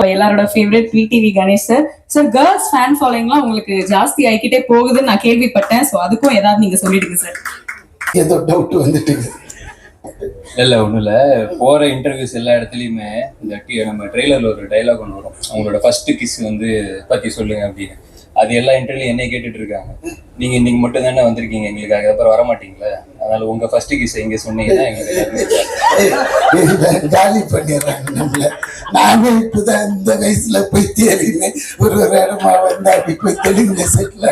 எல்லாரோட favourite TV Ganesh sir sir girls fan ஃபாலோயிங்லாம் உங்களுக்கு ஜாஸ்தி ஆகிக்கிட்டே போகுதுன்னு நான் கேள்விப்பட்டேன். ஸோ அதுக்கும் ஏதாவது நீங்க சொல்லிடுங்க சார் ஏதோ டவுட் வந்துட்டு இல்ல ஒண்ணும் இல்ல. போற இன்டர்வியூஸ் எல்லா இடத்துலயுமே இந்த டி- நம்ம ட்ரெய்லர்ல ஒரு டைலாக் ஒன்று வரும். அவங்களோட ஃபர்ஸ்ட் கிஸ் வந்து பத்தி சொல்லுங்க அப்படின்னு. அது எல்லா இன்டர்வியூ என்னை கேட்டுட்டு இருக்காங்க நீங்க இன்னைக்கு மட்டும் தானே வந்திருக்கீங்க எங்களுக்காக. அப்புறம் வர மாட்டீங்களா? அதனால உங்க ஃபர்ஸ்ட் கிஸ் எங்க சொன்னீங்கன்னா எங்களுக்கு காலி பண்ணிடுறாங்க நம்மள. நானும் இப்பதான் இந்த வயசுல போய் தேடினேன் ஒரு ஒரு இடமா வந்தா அப்படி போய் தெலுங்குல செட்டில்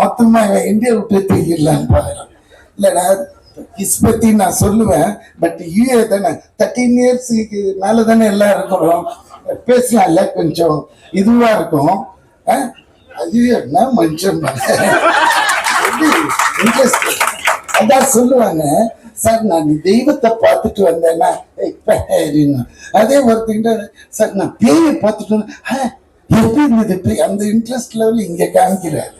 மொத்தமா இந்தியா விட்டு தூக்கிடலான்னு பாக்குறான். இல்லடா கிஸ் பத்தி நான் சொல்லுவேன் பட் யூஏ தானே தேர்ட்டீன் இயர்ஸுக்கு மேல தானே எல்லாம் இருக்கிறோம். பேசலாம்ல கொஞ்சம். இதுவா இருக்கும். அது என்ன மனுஷன் இன்ட்ரெஸ்ட் அதான் சொல்லுவாங்க சார் நான் தெய்வத்தை பார்த்துட்டு வந்தேன்னா இப்ப அதே ஒருத்தங்கிட்ட சார் நான் பேயை பார்த்துட்டு வந்தேன். "ஆ, எப்படி இருந்தது? அந்த இன்ட்ரெஸ்ட் லெவல் இங்கே காமிக்கிறாரு.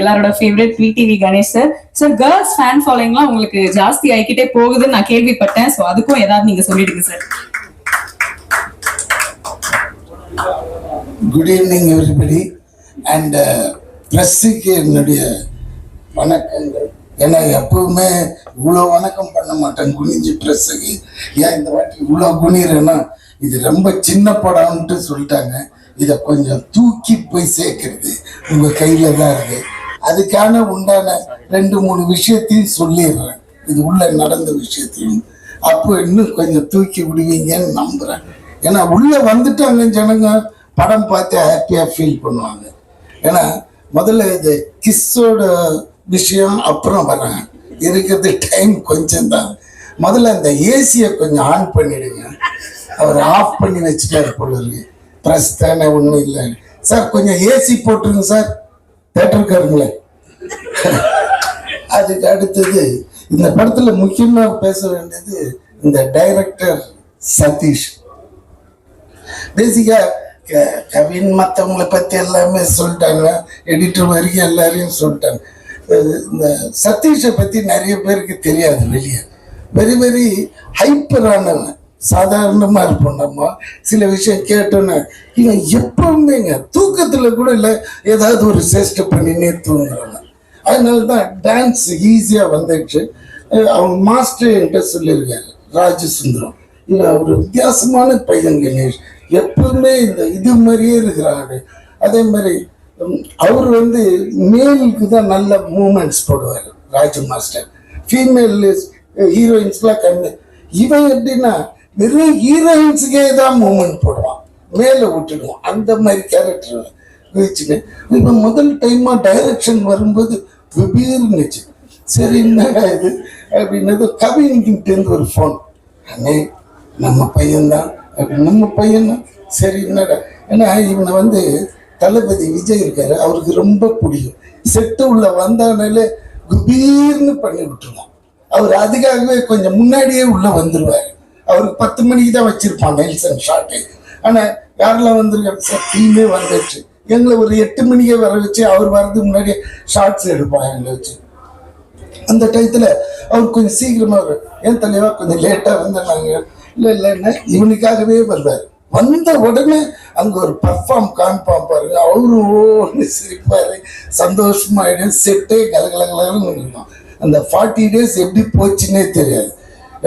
எல்லாரோட favourite TV Ganesh sir sir girls fan ஃபாலோயிங்லாம் உங்களுக்கு ஜாஸ்தி ஆகிக்கிட்டே போகுதுன்னு நான் கேள்விப்பட்டேன். ஸோ அதுக்கும் ஏதாவது நீங்க சொல்லிடுங்க sir good evening everybody and ப்ரெஸ்ஸுக்கு என்னுடைய வணக்கங்கள். ஏன்னா எப்பவுமே இவ்வளோ வணக்கம் பண்ண மாட்டேன் குனிஞ்சு ப்ரெஸ்ஸுக்கு ஏன் இந்த வாட்டி இவ்வளோ குனிறேன்னா இது ரொம்ப சின்ன படம்ன்ட்டு சொல்லிட்டாங்க. இதை கொஞ்சம் தூக்கி போய் சேர்க்கறது உங்கள் கையில் தான் இருக்குது அதுக்கான உண்டான ரெண்டு மூணு விஷயத்தையும் சொல்லிடுறேன். இது உள்ள நடந்த விஷயத்தையும். அப்போ இன்னும் கொஞ்சம் தூக்கி விடுவீங்கன்னு நம்புறேன். ஏன்னா உள்ள வந்துட்டாங்க ஜனங்க படம் பார்த்து ஹாப்பியாக ஃபீல் பண்ணுவாங்க. ஏன்னா முதல்ல இது கிஸ்ஸோட விஷயம் அப்புறம் வராங்க இருக்கிறது டைம் கொஞ்சம் தான் முதல்ல அந்த ஏசியை கொஞ்சம் ஆன் பண்ணிடுங்க. அவர் ஆஃப் பண்ணி வச்சுட்டாரு போல இருக்கு. ப்ரெஸ் தானே ஒன்றும் இல்லை. சார் கொஞ்சம் ஏசி போட்டுருங்க சார். தேட்டருக்காரங்களே. அதுக்கு அடுத்தது இந்த படத்துல முக்கியமா பேச வேண்டியது இந்த டைரக்டர் சதீஷ். பேசிக்கா கவின் மற்றவங்கள பத்தி எல்லாமே சொல்லிட்டாங்க. எடிட்டர் வரைக்கும் எல்லாரையும் சொல்லிட்டாங்க. இந்த சதீஷை பத்தி நிறைய பேருக்கு தெரியாது வெளியே. வெரி வெரி ஹைப்பரானவன் சாதாரணமா இருப்போம் நம்ம. சில விஷயம் கேட்டோன்னே இவன் எப்பவுமேங்க தூக்கத்துல கூட இல்லை ஏதாவது ஒரு சேஷ்டை பண்ணினே தூங்குறாங்க அதனால தான் டான்ஸ் ஈஸியாக வந்துடுச்சு அவங்க மாஸ்டர் என்கிட்ட சொல்லியிருக்காரு ராஜசுந்தரம். இவன் ஒரு வித்தியாசமான பையன் கணேஷ். எப்பவுமே இந்த இது மாதிரியே இருக்கிறாரு. அதே மாதிரி அவர் வந்து மேலுக்கு தான் நல்ல மூமெண்ட்ஸ் போடுவார் ராஜு மாஸ்டர் ஃபீமேல் ஹீரோயின்ஸ்லாம் கம்மி இவன் எப்படின்னா வெறும் ஹீரோயின்ஸுக்கே தான் மூமெண்ட் போடுவான். மேலே விட்டுடுவான். அந்த மாதிரி கேரக்டர் வச்சுட்டு இப்போ முதல் டைமா டைரக்ஷன் வரும்போது திடீர்னுச்சு சரி என்னடா இது? அப்படின்னது கவிங்கிட்டேருந்து ஒரு ஃபோன் அண்ணே நம்ம பையன்தான். அப்படி நம்ம பையன் சரி என்னடா? ஏன்னா இவனை வந்து தளபதி விஜய் இருக்காரு. அவருக்கு ரொம்ப பிடிக்கும். செட்டு உள்ள வந்தானாலே குபீர்னு பண்ணி விட்டுருவோம் அவர் அதுக்காகவே கொஞ்சம் முன்னாடியே உள்ள வந்துருவாரு. அவருக்கு பத்து மணிக்கு தான் வச்சிருப்பான் நெல்சன் ஷாட்டு ஆனால் யாரெல்லாம் வந்திருக்காரு சார் டீமே வந்துடுச்சு எங்களை ஒரு எட்டு மணிக்கே வர வச்சு அவர் வர்றதுக்கு முன்னாடியே ஷார்ட்ஸ் எடுப்பான் எங்களை வச்சு. அந்த டயத்தில் அவர் கொஞ்சம் சீக்கிரமாக வரும் ஏன் தலைவா கொஞ்சம் லேட்டாக வந்துடுறாங்க. இல்லை இல்லைன்னா இவனுக்காகவே வருவார். வந்த உடனே அங்கே ஒரு பர்ஃபார்ம் காமிப்பான் பாருங்க. அவரும் ஓன்னு சிரிப்பார். சந்தோஷமாயிடும் செட்டே கலகலகலன்னு இருக்கும் அந்த ஃபார்ட்டி டேஸ் எப்படி போச்சுன்னே தெரியாது.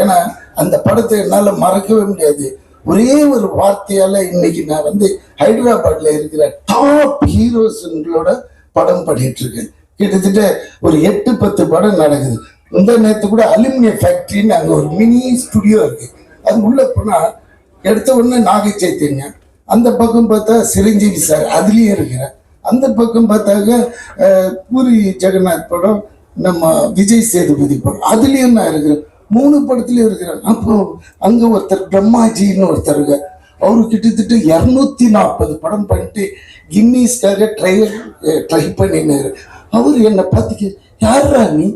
ஏன்னா அந்த படத்தை என்னால் மறக்கவே முடியாது. ஒரே ஒரு வார்த்தையால இன்னைக்கு நான் வந்து ஹைதராபாத்ல இருக்கிற டாப் ஹீரோஸ்ங்களோட படம் பண்ணிட்டு இருக்கேன் கிட்டத்தட்ட ஒரு எட்டு பத்து படம் நடக்குது. இந்த நேரத்து கூட அலுமினிய ஃபேக்ட்ரின்னு அங்கே ஒரு மினி ஸ்டுடியோ இருக்கு. அது உள்ள போனா எடுத்த உடனே நாகை சைத்தன்யா அந்த பக்கம் பார்த்தா சிரஞ்சீவி சார் அதுலேயும் இருக்கிறேன் அந்த பக்கம் பார்த்தாக்க பூரி ஜெகநாத் படம் நம்ம விஜய் சேதுபதி படம். அதுலேயும் நான் இருக்கிறேன். மூணு படத்துலயும் இருக்கிறார். அப்போ அங்க ஒருத்தர் பிரம்மாஜின்னு ஒருத்தர் இருக்கார். அவரு கிட்டத்தட்ட இரநூத்தி நாற்பது படம் பண்ணிட்டு கின்னீஸ்க்காக ட்ரையல் ட்ரை பண்ணினாரு. அவர் என்னை பார்த்துக்க யாரா நீ?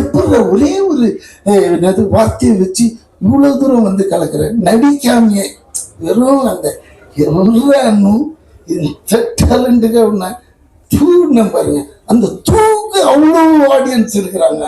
எப்பட ஒரே ஒரு என்னது வார்த்தையை வச்சு இவ்வளவு தூரம் வந்து கலக்குற? நடிக்காமையே. வெறும் அந்த எல்லாரும் இந்த டேலண்ட்டுக்கு அப்படின்னா தூண பாருங்க. அந்த தூக்கு அவ்வளோ ஆடியன்ஸ் இருக்கிறாங்க.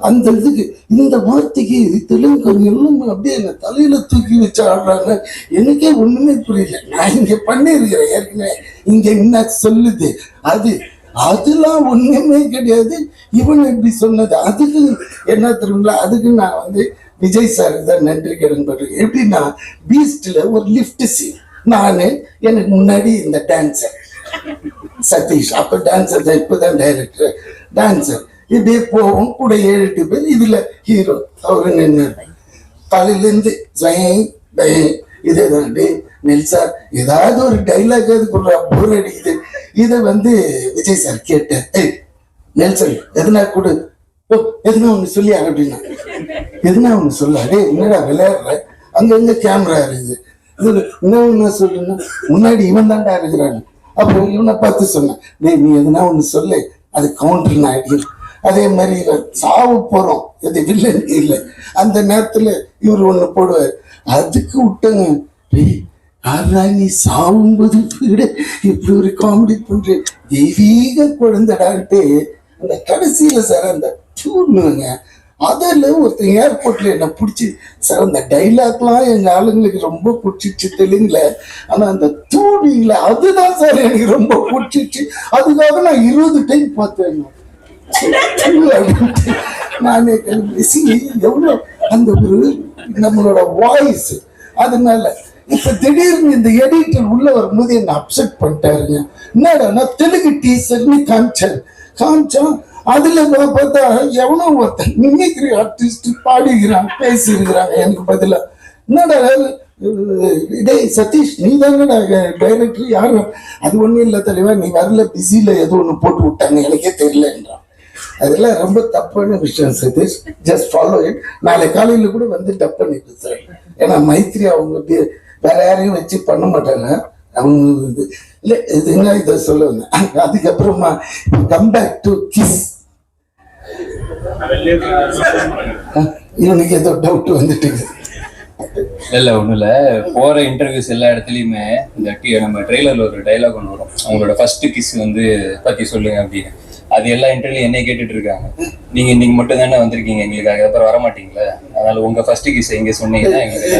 அந்த இதுக்கு இந்த வார்த்தைக்கு தெலுங்கு எல்லாம் அப்படியே என்ன தலையில தூக்கி வச்சு ஆடுறாங்க. எனக்கே ஒண்ணுமே புரியல. நான் இங்க பண்ணியிருக்கிறேன் ஏற்கனவே. இங்க என்ன சொல்லுது? அது அதெல்லாம் ஒண்ணுமே கிடையாது. இவன் இப்படி சொன்னது. அதுக்கு என்ன தெரியுங்களா? அதுக்கு நான் வந்து விஜய் சார் தான் நன்றி கடன் பண்றேன் எப்படின்னா பீஸ்ட்ல ஒரு லிஃப்ட் சீன் நானு எனக்கு முன்னாடி இந்த டான்ஸர் சதீஷ். அப்ப டான்சர் தான் இப்பதான் டைரக்டர் டான்சர் இப்படியே போவோம் கூட ஏழு எட்டு பேர் இதுல ஹீரோ அவரு நின்று தலையிலேருந்து ஜெய் டை இதே தான் டே நெல்சா ஏதாவது ஒரு டைலாக் அது போர் அடிக்குது. இதை வந்து விஜய் சார் கேட்டேன் ஏய் நெல்சன் எதுனா கொடு. ஓ எதுனா ஒன்று சொல்லியா அப்படின்னா. எதுனா ஒன்று சொல்ல. டே என்னடா விளையாடுற? அங்கங்க கேமரா இருக்குது? இதுல என்ன ஒன்று சொல்லுன்னா. முன்னாடி இவன் தான்டா இருக்கிறான். அப்போ இவனை பார்த்து சொன்னேன். டேய் நீ எதுனா ஒன்று சொல்லு. அது கவுண்டர் நான் அடி அதே மாதிரி சாவு போறோம். இது வில்லன் இல்லை. அந்த நேரத்துல இவர் ஒண்ணு போடுவார். அதுக்கு விட்டங்க. டேய் யாரா நீ சாவும்போது கூட இப்படி ஒரு காமெடி பண்ற தெய்வீக குழந்தைடான்ட்டு அந்த கடைசியில சார் அந்த டியூனுங்க அதில் ஒருத்தன் ஏர்போர்ட்ல என்ன பிடிச்சி சார் அந்த டைலாக்லாம் எங்க ஆளுங்களுக்கு ரொம்ப பிடிச்சிச்சு தெலுங்குல. ஆனா அந்த தூணில அதுதான் சார் எனக்கு ரொம்ப பிடிச்சிச்சு. அதுக்காக நான் இருபது டைம் பார்த்தேன் நான் எவ்வளோ அந்த ஒரு நம்மளோட வாய்ஸ் அதனால இப்ப திடீர்னு இந்த எடிட்டர் உள்ள வரும்போது என்ன அப்செட் பண்ணிட்டாருங்க என்னடா தெலுங்கு டீச்சர்னு காமிச்சார் காமிச்சோம் அதுல பார்த்தா எவனோ ஒருத்தன் மிமிக்ரி ஆர்டிஸ்ட் பாடுகிறான் பேசியிருக்கிறாங்க எனக்கு பதிலா என்னடா இதே சதீஷ் நீ தானடா டைரக்டர் யாரும் அது ஒண்ணும் இல்லை தலைவா நீ வரல பிஸியில் ஏதோ ஒன்று போட்டு விட்டாங்க எனக்கே தெரியலன்றான் அதெல்லாம் ரொம்ப தப்பான விஷயம் சதீஷ். ஜஸ்ட் ஃபாலோ இட் நாளை காலையில் கூட வந்து டப் பண்ணிட்டு சார் ஏன்னா மைத்ரி அவங்க வேற யாரையும் வச்சு பண்ண மாட்டாங்க. அவங்க இது இல்லை இது என்ன இதை சொல்ல வந்தேன்? அதுக்கப்புறமா கம் பேக் டு கிஸ் இவனுக்கு ஏதோ டவுட் வந்துட்டு இல்ல ஒண்ணும் இல்ல. போற இன்டர்வியூஸ் எல்லா இடத்துலயுமே இந்த டி- நம்ம ட்ரெய்லர்ல ஒரு டைலாக் ஒன்று வரும். அவங்களோட ஃபர்ஸ்ட் கிஸ் வந்து பத்தி சொல்லுங்க அப்படின்னு. அது எல்லா இன்டர்வியூ என்ன கேட்டுட்டு இருக்காங்க நீங்க இன்னைக்கு மட்டும் தானே வந்திருக்கீங்க எங்களுக்காக அப்புறம் வர மாட்டீங்களா அதனால உங்க ஃபர்ஸ்ட் கிஸ் எங்க சொன்னீங்கன்னா எங்களுக்கு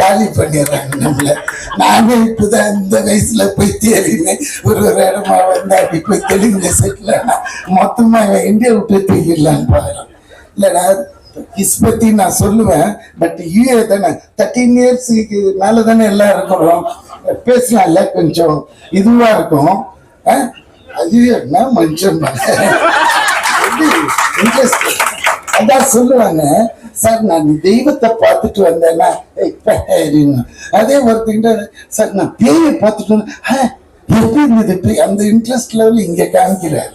காலி பண்ணிடுறாங்க நம்மள. நானும் இப்பதான் இந்த வயசுல போய் தேடினேன். ஒரு ஒரு இடமா வந்தா அப்படி போய் தெலுங்குல செட்டில் ஆனா மொத்தமா இவன் இந்தியா விட்டு தூக்கிடலான்னு பாக்குறான். இல்லடா கிஸ் பத்தி நான் சொல்லுவேன் பட் யூஏ தானே தேர்ட்டீன் இயர்ஸுக்கு மேல தானே எல்லாம் இருக்கிறோம் பேசலாம்ல கொஞ்சம் இதுவா இருக்கும். அது என்ன மனுஷன் இன்ட்ரெஸ்ட் அதான் சொல்லுவாங்க சார் நான் தெய்வத்தை பார்த்துட்டு வந்தேன்னா அதே ஒருத்தங்கிட்ட சார் நான் பேயை பார்த்துட்டு வந்தேன். "ஆ, எப்படி இருந்தது? பேய்?" அந்த இன்ட்ரெஸ்ட் லெவல் இங்க காமிக்கிறாரு.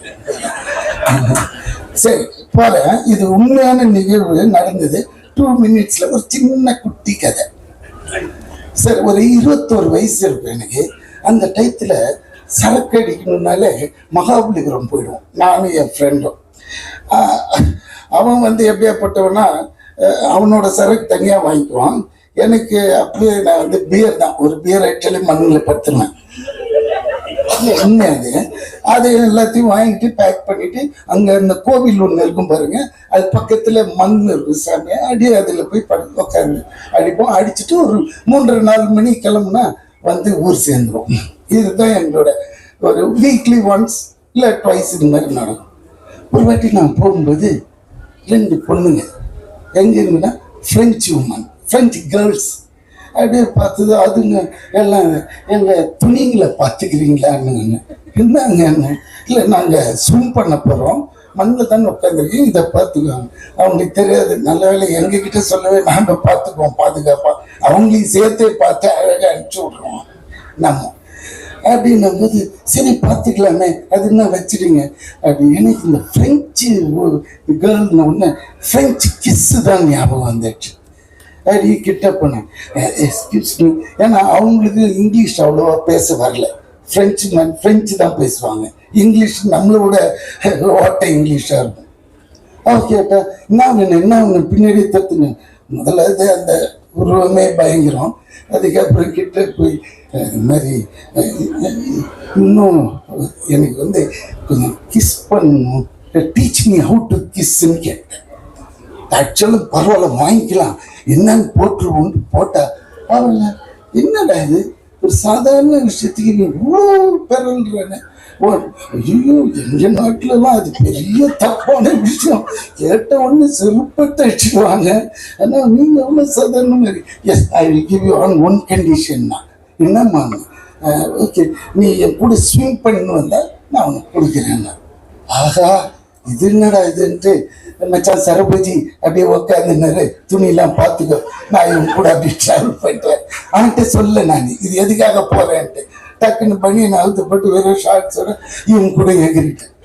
சரி போறேன் இது உண்மையான நிகழ்வு நடந்தது. டூ மினிட்ஸ்ல ஒரு சின்ன குட்டி கதை. சரி ஒரு இருபத்தோரு வயசு இருக்கும் எனக்கு. அந்த டயத்துல சரக்கு அடிக்கணும்னாலே மகாபலிபுரம் போயிடுவோம் நானும் என் ஃப்ரெண்டும் அவன் வந்து எப்படியாப்பட்டவனா அவனோட சரக்கு தனியாக வாங்கிக்குவான். எனக்கு அப்படியே நான் வந்து பியர் தான். ஒரு பியர் ஆக்சுவலி மண்ணில் படுத்துனேன் உண்மை அது. அது எல்லாத்தையும் வாங்கிட்டு பேக் பண்ணிட்டு அங்கே இந்த கோவில் ஒன்று இருக்கும் பாருங்க. அது பக்கத்தில் மண் இருக்கும் சாமி. அடி அதில் போய் படு உட்காந்து அடிப்போம். அடிச்சுட்டு ஒரு மூன்றரை நாலு மணி கிளம்புனா வந்து ஊர் சேர்ந்துரும். இதுதான் எங்களோட ஒரு வீக்லி ஒன்ஸ் இல்லை ட்வைஸ் இது மாதிரி நடக்கும். ஒரு வாட்டி நான் போகும்போது ரெண்டு பொண்ணுங்க எங்கேருந்துன்னா ஃப்ரெஞ்சு உமன் ஃப்ரெஞ்சு கேர்ள்ஸ் அப்படியே பார்த்தது அதுங்க எல்லாம் எங்கள் துணிங்களை பார்த்துக்கிறீங்களான்னு என்னங்க இல்லை நாங்கள் ஸ்விம் பண்ண போகிறோம் மண்ணில் தானே உட்காந்துருக்கீங்க இதை பார்த்துக்குவாங்க அவங்களுக்கு தெரியாது. நல்ல வேலை எங்ககிட்ட சொல்லவே நாங்கள் பார்த்துக்குவோம் பாதுகாப்பாக அவங்களையும் சேர்த்தே பார்த்து அழகாக அனுப்பிச்சி விட்ருவோம் நம்ம அப்படின்னும் போது சரி பார்த்துக்கலாமே அது என்ன வச்சுடுங்க. அப்படி எனக்கு இந்த ஃப்ரெஞ்சு கேர்ள்னு ஒன்று ஃப்ரெஞ்சு கிஸ்ஸு தான் ஞாபகம் வந்துச்சு. அப்படி கிட்ட போனேன் எக்ஸ்கியூஸ் மீ ஏன்னா அவங்களுக்கு இங்கிலீஷ் அவ்வளோவா பேச வரல. ஃப்ரெஞ்சு மேன் ஃப்ரெஞ்சு தான் பேசுவாங்க. இங்கிலீஷ் நம்மளோட ஓட்ட இங்கிலீஷாக இருக்கும். அவன் கேட்டால் என்ன வேணும் என்ன வேணும் பின்னாடி தத்துங்க முதல்ல அந்த உருவமே பயங்கரம். அதுக்கப்புறம் கிட்ட போய் இந்த மாதிரி இன்னும் எனக்கு வந்து கொஞ்சம் கிஸ் பண்ணணும். டீச் மீ ஹவு டு கிஸ்ன்னு கேட்டேன். ஆக்சுவலாக பரவாயில்ல வாங்கிக்கலாம். என்னன்னு போட்டுருவோம் போட்டா பரவாயில்ல. என்னடா இது? ஒரு சாதாரண விஷயத்துக்கு நீ இவ்வளோ பெறல்றேன்னு ஐயோ எங்க நாட்டுலலாம் அது பெரிய தப்பான விஷயம். கேட்ட உடனே செருப்பத்தை அடிச்சுடுவாங்க ஆனால் நீங்க எவ்வளோ சாதாரண மாதிரி? Yes I will give you on one கண்டிஷன்னா என்னம்மா ஓகே நீ என் கூட ஸ்விம் பண்ணு வந்தால் நான் உனக்கு கொடுக்குறேன்னா ஆஹா இது என்னடா இதுன்ட்டு. மச்சான் சரபதி அப்படியே உக்காந்துனாரு துணியெல்லாம் பார்த்துக்கோ. நான் இவன் கூட அப்படியே ட்ராவல் பண்ணிட்டேன் அவன்கிட்ட சொல்ல நான். இது எதுக்காக போறேன்ட்டு. டக்குன்னு பண்ணி நான் அழுத்தப்பட்டு வெறும் ஷார்ட்ஸோட இவன் கூட எகிரிட்டேன்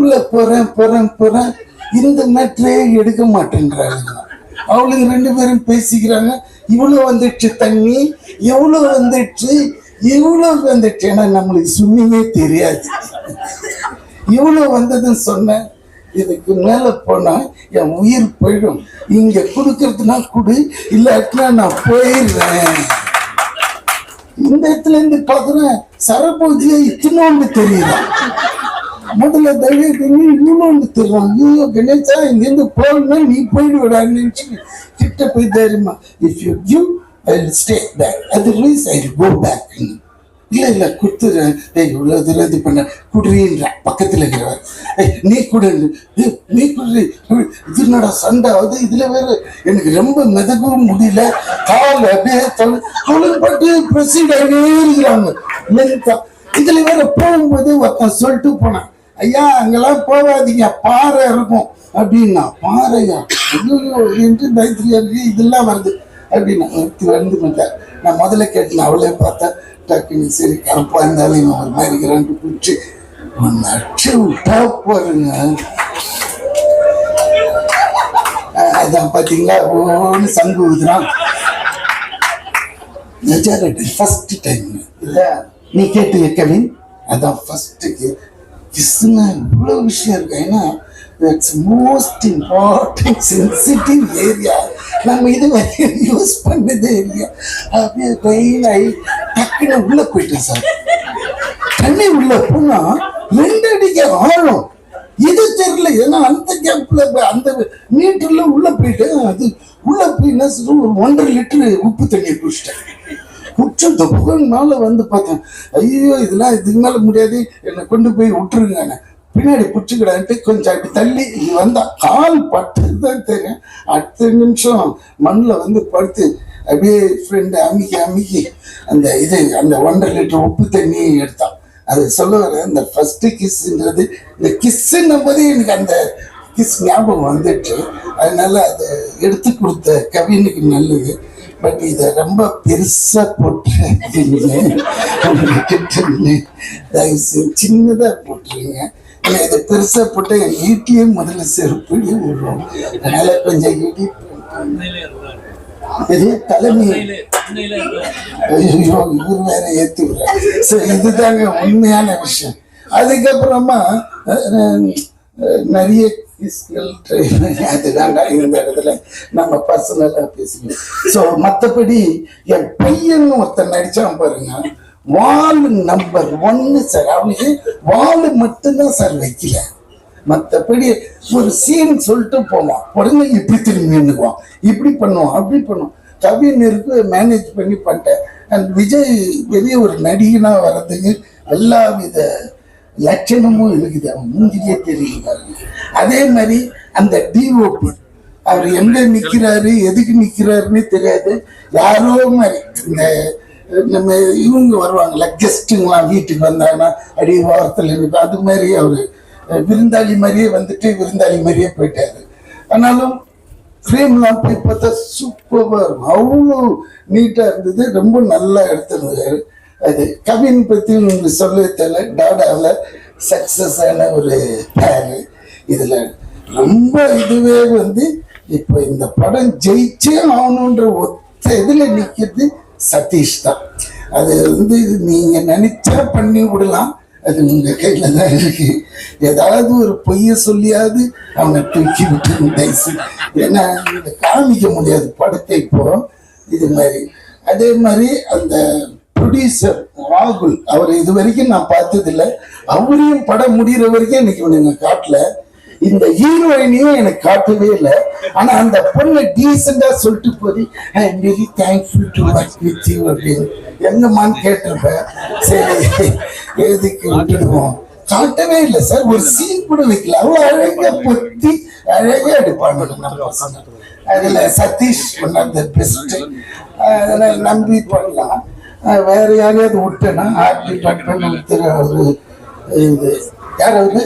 உள்ள போறேன் போறேன் போறேன். இந்த மேட்ரே எடுக்க மாட்டேங்கிறாங்க அவளுங்க ரெண்டு பேரும் பேசிக்கிறாங்க. இவ்வளோ வந்துடுச்சு தண்ணி எவ்வளோ வந்துடுச்சு இவ்வளோ வந்துடுச்சு? ஏன்னா நம்மளுக்கு ஸ்விம்மிங்கே தெரியாது. இவ்வளோ வந்ததுன்னு சொன்னேன். இதுக்கு மேலே போனால் என் உயிர் போயிடும். இங்கே கொடுக்கறதுனா கொடு இல்லாட்டினா நான் போயிடுறேன். இந்த இடத்துல இருந்து பார்க்குறேன் சரபோஜியை இத்தினோண்டு தெரியல முதல்ல தயவு பண்ணி இன்னொன்று தெரியும் ஐயோ கணேசா இங்கேருந்து போகணும்னா நீ போயிடுவிடான்னு நினச்சி கிட்ட போய் தைரியமா if you give I stay back otherwise I go back இல்லை இல்லை கொடுத்துறேன் ஏய் இவ்வளோ தூரம் இது பண்ண. குடுறீன்ற பக்கத்தில் இருக்கிறவர். ஏய் நீ குடு. நீ குடு. இது என்னடா சண்டை? வந்து இதில் வேறு. எனக்கு ரொம்ப மிதக்கவும் முடியல. கால் அப்படியே தொலை அவளுக்கு பட்டு ப்ரொசீட் ஆகிட்டே இருக்கிறாங்க. லென்த்தா இதில் வேற போகும்போது ஒருத்தன் சொல்லிட்டு போனான். ஐயா அங்கெல்லாம் போகாதீங்க. பாறை இருக்கும். அப்படின்னா பாறையா? ஐயோ என்று பயத்துல இருக்கு இதெல்லாம் வருது. அப்படின்னா வந்து நான் முதல்ல கேட்டேன் அவளே பார்த்தேன் டக்குன்னு சரி கருப்பா இருந்தாலும் இவன் ஒரு மாதிரி ரெண்டு பிடிச்சி ஒன்று அடிச்சு விட்டா போறேங்க அதான் பார்த்தீங்களா ஓன்னு சங்கு ஊதுறான். மெஜாரிட்டி ஃபர்ஸ்ட் டைம் இல்லை நீ கேட்டு கவின். அதான் ஃபர்ஸ்ட்டுக்கு கிஸ்னா இவ்வளோ விஷயம் இருக்கு. ஏன்னா it's most important sensitive area நம்ம இது வரைக்கும் யூஸ் பண்ணதே இல்லையா? அப்படியே ட்ரெயின் ஆகி டக்குன்னு உள்ள போயிட்டேன் சார். தண்ணி உள்ள போனா ரெண்டு அடிக்க ஆழம். இது தெரியல ஏன்னா அந்த கேப்ல அந்த மீட்டர்ல உள்ள போயிட்டு அது உள்ள போய் என்ன ஒரு ஒன்றரை லிட்டர் உப்பு தண்ணியை குடிச்சிட்டேன். குச்சம் தொப்புகள் வந்து பார்த்தேன் ஐயோ இதெல்லாம் இதுக்கு மேல முடியாது என்னை கொண்டு போய் விட்டுருங்க பின்னாடி பிடிச்சிக்கிடான்ட்டு கொஞ்சம் அப்படி தள்ளி வந்தா கால் பட்டு தான் தெரியும். அடுத்த நிமிஷம் மண்ணில் வந்து படுத்து அப்படியே ஃப்ரெண்டு அமுக்கி அமுக்கி அந்த இது அந்த ஒன்றரை லிட்டர் உப்பு தண்ணியை எடுத்தான். அது சொல்ல வர இந்த ஃபர்ஸ்ட் கிஸ்ன்றது இந்த கிஸ்ஸுன்னும் போதே எனக்கு அந்த கிஸ் ஞாபகம் வந்துட்டு அதனால அதை எடுத்து கொடுத்த கவினுக்கு நல்லது. பட் இதை ரொம்ப பெருசா போட்டுருங்க தயவு செய்து சின்னதாக போட்டுருங்க. ஏன்னா இதை பெருசா போட்டு என் வீட்லயே முதல்ல செருப்பு விடுறோம். அதனால கொஞ்சம் இடி இது தலைமை ஐயோ இவர் வேற ஏத்தி சரி இதுதாங்க உண்மையான விஷயம். அதுக்கப்புறமா நிறைய கிஸ்கள் அதுதான்டா இந்த இடத்துல நம்ம பர்சனலாக பேசணும் ஸோ மற்றபடி என் பையன் ஒருத்தன் நடிச்சான் பாருங்க. வால் நம்பர் ஒன்னு சார் அவனுக்கு வால் மட்டும்தான் சார் வைக்கல. மற்றபடி ஒரு சீன் சொல்லிட்டு போவான் உடனே இப்படி திரும்பி நின்னுக்குவான். இப்படி பண்ணுவான் அப்படி பண்ணுவான். கவிஞருக்கு மேனேஜ் பண்ணி பண்ணிட்டேன். அண்ட் விஜய் பெரிய ஒரு நடிகனாக வர்றதுக்கு எல்லா வித லட்சணமும் இருக்குது அவன் மூஞ்சிலே தெரியுது அதே மாதிரி அந்த டிஓபி அவர் எங்க நிற்கிறாரு எதுக்கு நிற்கிறாருன்னு தெரியாது. யாரோ மாதிரி இந்த நம்ம இவங்க வருவாங்கல்ல கெஸ்ட்டுங்களாம் வீட்டுக்கு வந்தாங்கன்னா அடி வாரத்தில் இருக்கு அது மாதிரி அவர் விருந்தாளி மாதிரியே வந்துட்டு விருந்தாளி மாதிரியே போயிட்டாரு. ஆனாலும் ஃப்ரேம்லாம் போய் பார்த்தா சூப்பராக இருக்கும். அவ்வளோ நீட்டாக இருந்தது. ரொம்ப நல்லா எடுத்திருந்தாரு. அது கவின் பற்றி உங்களுக்கு சொல்ல தெரியல. டாடாவில் சக்ஸஸ் ஆன ஒரு பேரு இதில் ரொம்ப இதுவே வந்து இப்போ இந்த படம் ஜெயிச்சே ஆகணுன்ற ஒத்த இதில் நிற்கிறது சதீஷ் தான். அது வந்து நீங்கள் நினச்சா பண்ணி விடலாம். அது உங்கள் கையில் தான் இருக்கு. ஏதாவது ஒரு பொய்யை சொல்லியாவது அவனை தூக்கி விட்டு ஏன்னா இதை காமிக்க முடியாது படத்தை இப்போ. இது மாதிரி. அதே மாதிரி அந்த ப்ரொடியூசர் ராகுல் அவர் இது வரைக்கும் நான் பார்த்ததில்ல. அவரையும் படம் முடிகிற வரைக்கும் இன்னைக்கு இவனுங்க காட்டல. இந்த ஹீரோயினையும் எனக்கு காட்டவே இல்லை. ஆனா அந்த பொண்ணு டீசெண்டா சொல்லிட்டு போய் I am very thankful to work with you அப்படின்னு எங்கம்மான்னு கேட்டிருப்பேன் சரி எதுக்கு விட்டுடுவோம்? காட்டவே இல்லை சார் ஒரு சீன் கூட வைக்கல. அவ்வளோ அழகா பொத்தி அழகா எடுப்பாங்க அதுல Sathish one of the best அதனால நம்பி பண்ணலாம். வேற யாரையாவது விட்டேன்னா ஆர்ட் டிபார்ட்மெண்ட் ஒருத்தர் அவரு இது யார் அவரு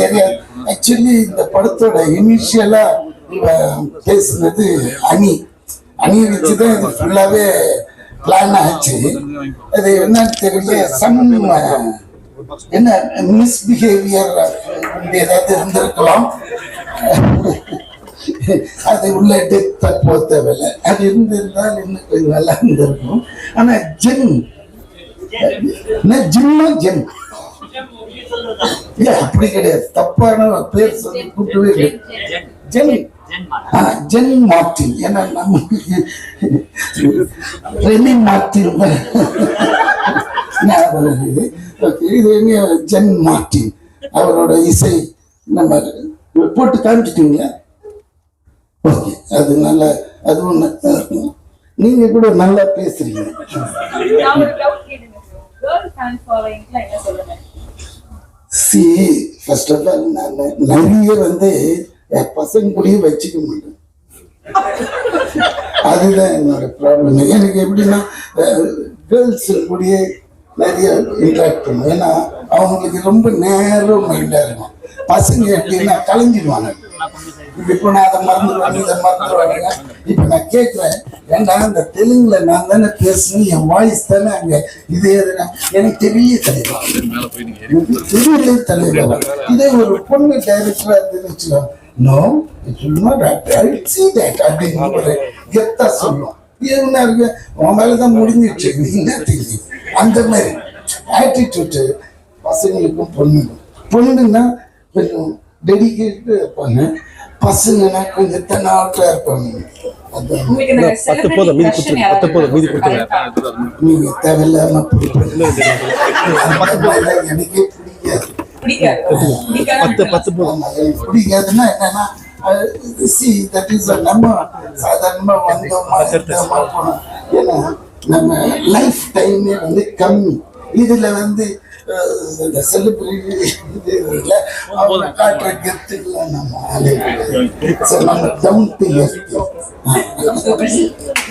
தெரியாது ஆக்சுவலி இந்த படத்தோட இனிஷியலா பேசுனது அணி. அணியை வச்சுதான் இது ஃபுல்லாவே பிளான் ஆச்சு. அது என்னன்னு தெரியல சம் என்ன மிஸ்பிஹேவியர் ஏதாவது இருந்திருக்கலாம். அது உள்ள டெத் போ தேவையில்லை அது இருந்திருந்தால் இன்னும் கொஞ்சம் நல்லா இருந்திருக்கும். ஆனா ஜென் ஜிம்மா ஜென் இல்ல அப்படி கிடையாது. தப்பான பேர் சொல்லி கூப்பிட்டவே ஜென் ஜென். மார்டின் ஏன்னா நமக்கு ரெனி மார்டின் இது என்ன ஜென் மார்டின் அவரோட இசை நம்ம போட்டு காமிச்சிட்டீங்களா? ஓகே அது நல்ல அது ஒன்று நீங்க கூட நல்லா பேசுறீங்க. சி ஃபர்ஸ்ட் ஆஃப் ஆல் நான் நிறைய வந்து என் பசங்க கூடயே வச்சுக்க மாட்டேன். அதுதான் என்னோட ப்ராப்ளம் எனக்கு எப்படின்னா கேர்ள்ஸ் கூடயே நிறைய இன்ட்ராக்ட் பண்ணுவேன். ஏன்னா அவங்களுக்கு ரொம்ப நேரம் மைண்டாக இருக்கும். பசங்க எப்படின்னா கலைஞ்சிடுவாங்க இப்போ நான் அதை மறந்துடுவாங்க இதை மறந்துடுவாங்க இப்போ நான் கேட்குறேன் ஏன்டா இந்த தெலுங்குல நான் தானே பேசணும் என் வாய்ஸ் தானே அங்கே இது எதுனா எனக்கு தெரிய தலைவா தெரியல. தலைவா இதே ஒரு பொண்ணு டைரக்டரா இருந்துன்னு வச்சுக்கோ. No it not I see that அப்படின்னு ஒரு கெத்தா சொல்லுவோம் என்ன இருக்கு? உன் மேல தான் முடிஞ்சிடுச்சு. நீ என்ன தெரியுது? அந்த மாதிரி ஆட்டிடியூட் பசங்களுக்கும் பொண்ணுக்கும். பொண்ணுன்னா கொஞ்சம் டெடிக்கேட்டடாக இருப்பாங்க பசங்கன்னா கொஞ்சம் தென்னாட்டா இருப்பாங்க. பத்து போதும், மீதி கொடுத்துருங்க. பத்து போதும், மீதி கொடுத்துருங்க. நீங்க தேவையில்லாம பிடிப்பீங்க. எனக்கே பிடிக்காது. பிடிக்காது. பிடிக்காது பத்து பத்து போதும். பிடிக்காதுன்னா என்னன்னா சி தட் இஸ் நம்ம சாதாரணமா வந்தோமா ஏன்னா நம்ம லைஃப் டைமே வந்து கம்மி. இதுல வந்து இந்த செலிபிரிட்டி இது இல்ல அவங்க காட்டுற கெத்துக்கெல்லாம் நம்ம நம்ம டவுன் டு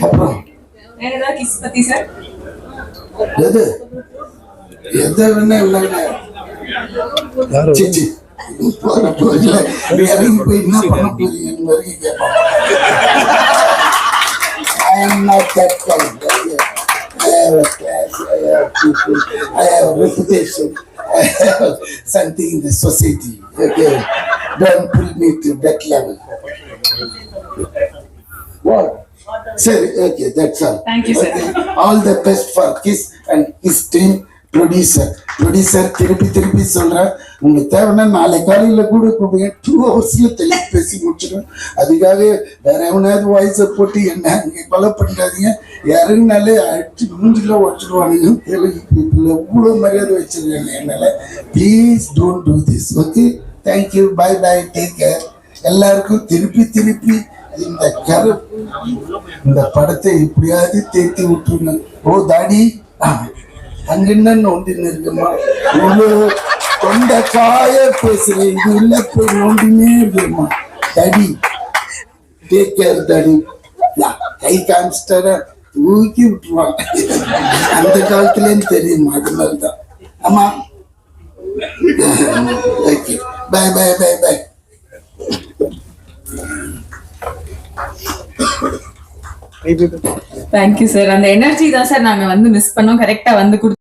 அப்புறம் பத்தி சார் எது? எதை வேணா இல்லைங்க யாரும் சிச்சி போற போகல நீ இறங்கி போய் என்ன பண்ண போறீங்கன்னு வரைக்கும் கேட்பாங்க. I am not that kind. I have a class, I have people, I have a reputation, I have something in the society. Okay, don't pull me to that level. What? Sorry, okay, that's all. Thank you, sir. Okay. All the best for Kiss and his team. Producer producer திருப்பி திருப்பி சொல்றேன் உங்களுக்கு தேவைன்னா நாளை காலையில் கூட கூப்பிடுங்க two ஹவர்ஸில் தெளிவு பேசி முடிச்சிடும் அதுக்காக வேற எவனாவது வாய்ஸை போட்டு என்ன நீங்கள் கொலை பண்ணிடாதீங்க. இறங்கினாலே அடிச்சு மூஞ்சில் உடச்சிடுவானுங்க. இவ்வளோ மரியாதை வச்சிருக்காங்க என்னால. Please don't do this okay thank you bye bye take care எல்லாருக்கும் திருப்பி திருப்பி இந்த கரு இந்த படத்தை எப்படியாவது தேத்தி விட்டுருங்க. ஓ தாடி. ஆ, அங்கன்னு ஒன்றின்னு இருக்குமா? இவ்வளோ தொண்டை காய பேசுறேன் இது உள்ள நோண்டினே தடி டேக் கேர் தடி. கை காமிச்சிட்டார தூக்கி விட்டுருவாங்க. அந்த காலத்துலேயும் தெரியுமா அது மாதிரி தான் ஆமா okay bye bye bye bye thank you sir அந்த எனர்ஜி தான் சார் நாங்க வந்து மிஸ் பண்ணோம். கரெக்டா வந்து கொடுத்து